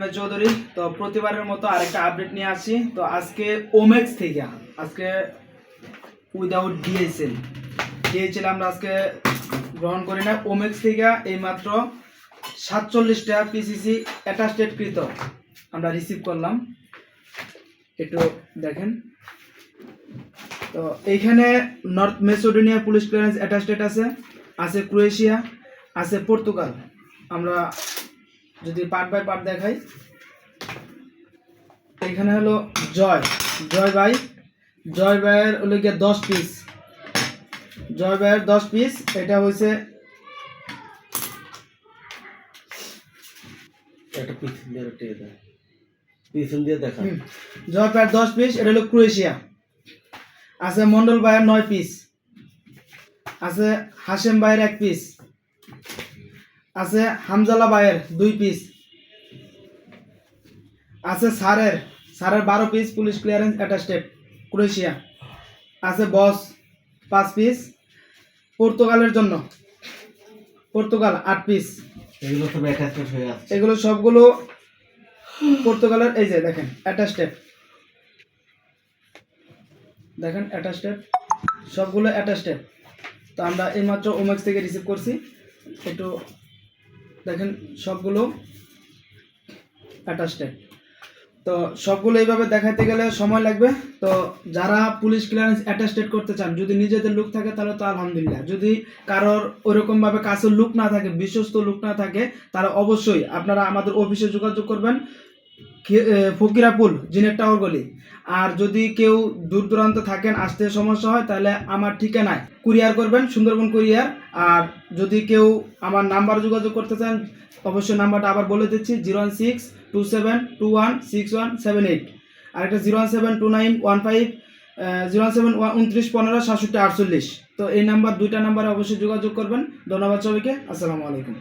আমি চৌধুরী, তো প্রতিবারের মতো আরেকটা আপডেট নিয়ে আসি। তো আজকে ওমেক্স থেকে, আজকে উইদাউট ডিএসএল ডিএসএল আমরা আজকে গ্রহণ করি না। ওমেক্স থেকে এইমাত্র সাতচল্লিশটা পিসিসি অ্যাটাস্টেড কৃত আমরা রিসিভ করলাম। একটু দেখেন। তো এইখানে North Macedonia police clearance attested আছে আছে ক্রোয়েশিয়া আছে পর্তুগাল আমরা যদি পার্ট বাই পার্ট দেখাই এখানে হলো জয়। জয় বাই জয় ভাইয়ের হলো গিয়ে দশ পিস জয় ভাইয়ের দশ পিস এটা হয়েছে একটা পিছন দিয়ে একটা দেয়। পিছন দিয়ে দেখা। জয় ভাইয়ের দশ পিস এটা হলো ক্রোয়েশিয়া। আছে মন্ডল ভাইয়ের নয় পিস আছে হাসেম ভাইয়ের এক পিস আছে হামজালা ভাইয়ের দুই পিস আছে সারের সারের বারো piece police clearance attested Croatia. আছে বস পাঁচ পিস পর্তুগালের জন্য। পর্তুগাল আট পিস এগুলো সব হয়ে এগুলো সবগুলো পর্তুগালের এই যে দেখেন অ্যাটাস্টেড দেখেন অ্যাটাস্টেড সবগুলো অ্যাটাস্টেড তো আমরা এইমাত্র ওমেক্স থেকে রিসিভ করছি। একটু দেখেন সবগুলো অ্যাটাস্টেড তো সবগুলো এইভাবে দেখাতে গেলে সময় লাগবে। তো যারা পুলিশ ক্লিয়ারেন্স অ্যাটাস্টেড করতে চান, যদি নিজেদের লুক থাকে তাহলে তো আলহামদুলিল্লাহ। যদি কারোর ওইরকমভাবে কাছের লুক না থাকে, বিশ্বস্ত লুক না থাকে তারা অবশ্যই আপনারা আমাদের অফিসে যোগাযোগ করবেন। ফকিরাপুল, জিনের টাওয়ার গলি। আর যদি কেউ দূর দূরান্ত থাকেন, আসতে সমস্যা হয়, তাহলে আমার ঠিকানায় কুরিয়ার করবেন, সুন্দরবন কুরিয়ার। আর যদি কেউ আমার নাম্বার যোগাযোগ করতে চান, অবশ্যই নাম্বারটা আবার বলে দিচ্ছি, zero one six two seven two one six one seven eight. আর একটা zero one seven two nine one five zero one seven উনত্রিশ পনেরো সাতষট্টি আটচল্লিশ। তো এই নাম্বার, দুইটা নাম্বারে অবশ্যই যোগাযোগ করবেন। ধন্যবাদ সবাইকে, আসসালামু আলাইকুম।